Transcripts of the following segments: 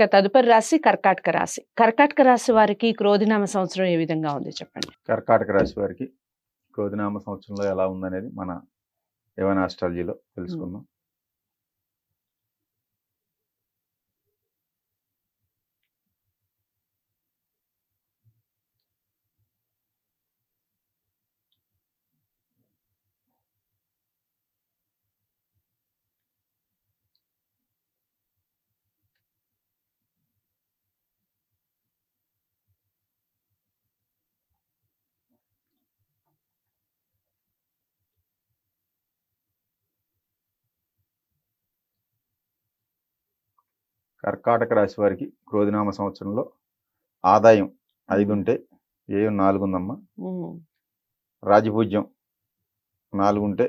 ఇక తదుపరి రాశి కర్కాటక రాశి. కర్కాటక రాశి వారికి క్రోధినామ సంవత్సరం ఏ విధంగా ఉంది చెప్పండి? కర్కాటక రాశి వారికి క్రోధినామ సంవత్సరంలో ఎలా ఉందనేది మన ఏమైనా ఆస్ట్రాలజీలో తెలుసుకుందాం. కర్కాటక రాశి వారికి క్రోధినామ సంవత్సరంలో ఆదాయం ఐదు ఉంటే వ్యయం నాలుగు ఉందమ్మా. ఉమ్, రాజపూజ్యం నాలుగు ఉంటే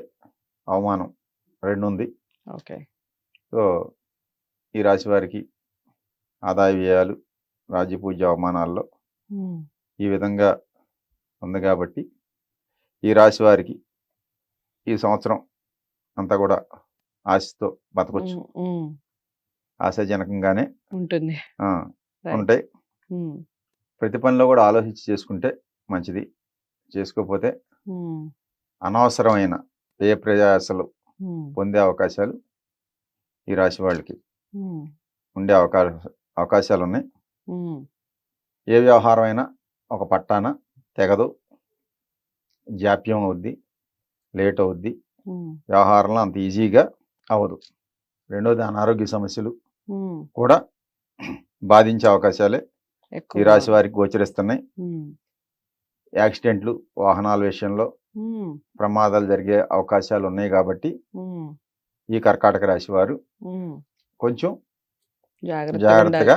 అవమానం రెండు ఉంది. ఓకే. సో ఈ రాశి వారికి ఆదాయ వ్యయాలు రాజ్యపూజ్య అవమానాల్లో ఈ విధంగా ఉంది కాబట్టి ఈ రాశి వారికి ఈ సంవత్సరం అంతా కూడా ఆశతో బతకొచ్చు. ఆశాజనకంగానే ఉంటుంది. ఉంటాయి. ప్రతి పనిలో కూడా ఆలోచించి చేసుకుంటే మంచిది. చేసుకోకపోతే అనవసరమైన ఏ ప్రయాసలు పొందే అవకాశాలు ఈ రాశి వాళ్ళకి ఉండే అవకాశ అవకాశాలు ఉన్నాయి ఏ వ్యవహారం అయినా ఒక పట్టాన తెగదు. జాప్యం అవుద్ది లేట్ అవుద్ది. వ్యవహారంలో అంత ఈజీగా అవ్వదు. రెండోది అనారోగ్య సమస్యలు. కూడా బాధించే అవకాశాలే ఈ రాశి వారికి గోచరిస్తున్నాయి. యాక్సిడెంట్లు వాహనాల విషయంలో ప్రమాదాలు జరిగే అవకాశాలు ఉన్నాయి కాబట్టి ఈ కర్కాటక రాశి వారు కొంచెం జాగ్రత్తగా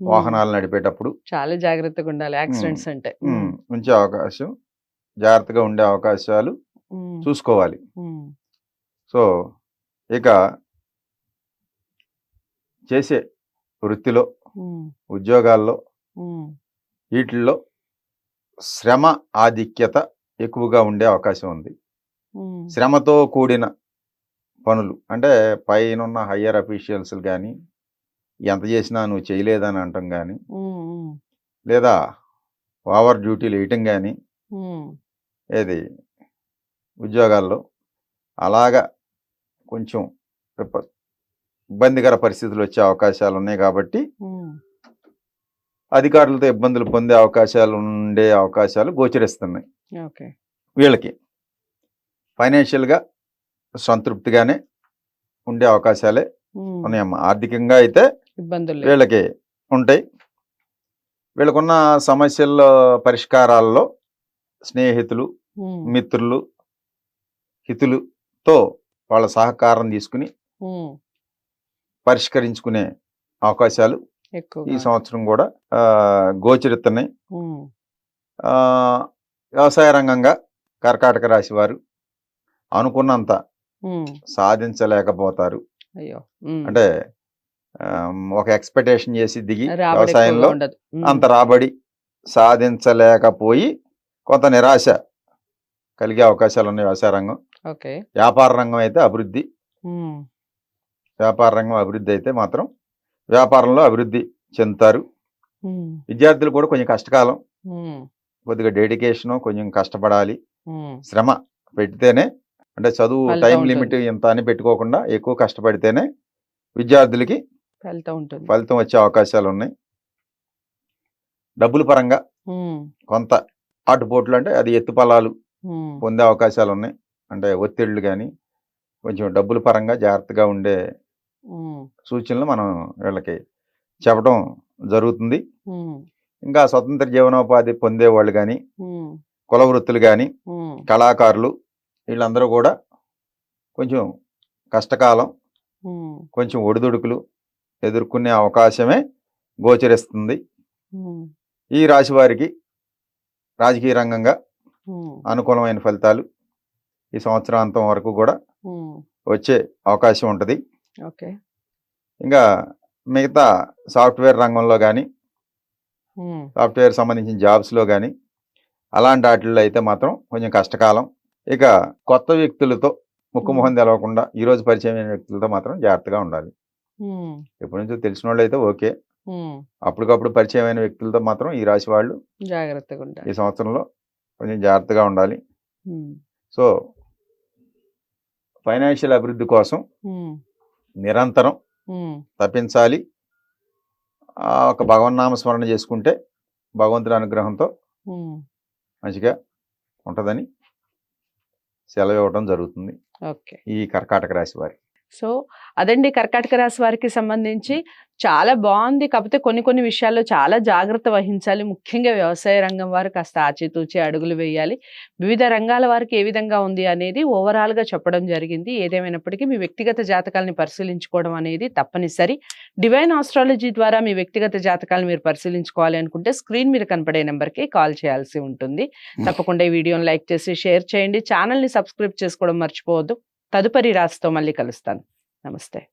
వాహనాలు నడిపేటప్పుడు చాలా జాగ్రత్తగా ఉండాలి యాక్సిడెంట్స్ అంటే. ఉంచే అవకాశం జాగ్రత్తగా ఉండే అవకాశాలు చూసుకోవాలి. సో ఇక చేసే వృత్తిలో ఉద్యోగాల్లో వీటిల్లో శ్రమ ఆధిక్యత ఎక్కువగా ఉండే అవకాశం ఉంది. శ్రమతో కూడిన పనులు అంటే పైన హయ్యర్ అఫీషియల్స్ కానీ ఎంత చేసినా నువ్వు చేయలేదని అంటాం కానీ లేదా ఓవర్ డ్యూటీలు వేయటం కానీ ఏది ఉద్యోగాల్లో అలాగా కొంచెం ఇబ్బందికర పరిస్థితులు వచ్చే అవకాశాలు ఉన్నాయి కాబట్టి అధికారులతో ఇబ్బందులు పొందే అవకాశాలు ఉండే అవకాశాలు గోచరిస్తున్నాయి. వీళ్ళకి ఫైనాన్షియల్గా సంతృప్తిగానే ఉండే అవకాశాలే ఉన్నాయమ్మా. ఆర్థికంగా అయితే ఇబ్బందులు. వీళ్ళకి ఉంటాయి. వీళ్ళకున్న సమస్యల పరిష్కారాల్లో స్నేహితులు మిత్రులు హితులుతో వాళ్ళ సహకారం తీసుకుని పరిష్కరించుకునే అవకాశాలు ఈ సంవత్సరం కూడా గోచరిస్తున్నాయి వ్యవసాయ రంగంగా కర్కాటక రాశి వారు అనుకున్నంత సాధించలేకపోతారు. అంటే ఒక ఎక్స్పెక్టేషన్ చేసి దిగి వ్యవసాయంలో అంత రాబడి సాధించలేకపోయి కొంత నిరాశ కలిగే అవకాశాలు ఉన్నాయి వ్యవసాయ రంగం. వ్యాపార రంగం అయితే అభివృద్ధి. వ్యాపార రంగం అభివృద్ధి అయితే మాత్రం వ్యాపారంలో అభివృద్ధి చెందుతారు. విద్యార్థులు కూడా కొంచెం కష్టకాలం కొద్దిగా డెడికేషను కొంచెం కష్టపడాలి. శ్రమ పెడితేనే అంటే చదువు టైం. లిమిట్ ఇంత అని పెట్టుకోకుండా ఎక్కువ కష్టపడితేనే విద్యార్థులకి ఫలితం ఉంటుంది. ఫలితం వచ్చే అవకాశాలు ఉన్నాయి. డబ్బుల పరంగా కొంత ఆటుపోట్లు అంటే అది ఎత్తు పొలాలు పొందే అవకాశాలు ఉన్నాయి. అంటే ఒత్తిళ్ళు కానీ కొంచెం డబ్బుల పరంగా జాగ్రత్తగా ఉండే సూచనలు మనం వీళ్ళకి చెప్పడం జరుగుతుంది. ఇంకా స్వతంత్ర జీవనోపాధి పొందేవాళ్ళు కానీ కుల వృత్తులు కానీ కళాకారులు వీళ్ళందరూ కూడా కొంచెం కష్టకాలం కొంచెం ఒడిదుడుకులు ఎదుర్కొనే అవకాశమే గోచరిస్తుంది. ఈ రాశి వారికి రాజకీయ రంగంగా అనుకూలమైన ఫలితాలు ఈ సంవత్సరాంతం వరకు కూడా వచ్చే అవకాశం ఉంటుంది. ఓకే. ఇంకా మిగతా సాఫ్ట్వేర్ రంగంలో కానీ సాఫ్ట్వేర్ సంబంధించిన జాబ్స్లో కానీ అలాంటి వాటిల్లో అయితే మాత్రం కొంచెం కష్టకాలం. ఇక కొత్త వ్యక్తులతో ముక్కుముఖం తెలవకుండా ఈరోజు పరిచయం అయిన వ్యక్తులతో మాత్రం జాగ్రత్తగా ఉండాలి. ఎప్పటి నుంచో తెలిసిన వాళ్ళు అయితే ఓకే అప్పటికప్పుడు పరిచయమైన వ్యక్తులతో మాత్రం ఈ రాశి వాళ్ళు జాగ్రత్తగా ఉండాలి. ఈ సంవత్సరంలో కొంచెం జాగ్రత్తగా ఉండాలి. సో ఫైనాన్షియల్ అభివృద్ధి కోసం నిరంతరం తప్పించాలి ఆ ఒక భగవన్నామ స్మరణ చేసుకుంటే భగవంతుడి అనుగ్రహంతో. మంచిగా ఉంటుందని సెలవు ఇవ్వడం జరుగుతుంది. ఈ కర్కాటక రాశి వారి సో అదండి కర్కాటక రాశి వారికి సంబంధించి చాలా బాగుంది. కాకపోతే కొన్ని కొన్ని విషయాల్లో చాలా జాగ్రత్త వహించాలి. ముఖ్యంగా వ్యవసాయ రంగం వారు కాస్త ఆచితూచి అడుగులు వేయాలి. వివిధ రంగాల వారికి ఏ విధంగా ఉంది అనేది ఓవరాల్గా చెప్పడం జరిగింది. ఏదేమైనప్పటికీ మీ వ్యక్తిగత జాతకాలని పరిశీలించుకోవడం అనేది తప్పనిసరి. డివైన్ ఆస్ట్రాలజీ ద్వారా మీ వ్యక్తిగత జాతకాలను మీరు పరిశీలించుకోవాలి అనుకుంటే స్క్రీన్ మీద కనపడే నెంబర్కి కాల్ చేయాల్సి ఉంటుంది. తప్పకుండా ఈ వీడియోని లైక్ చేసి షేర్ చేయండి. ఛానల్ని సబ్స్క్రైబ్ చేసుకోవడం మర్చిపోవద్దు. తదుపరి రాశితో మళ్ళీ కలుస్తాను. నమస్తే.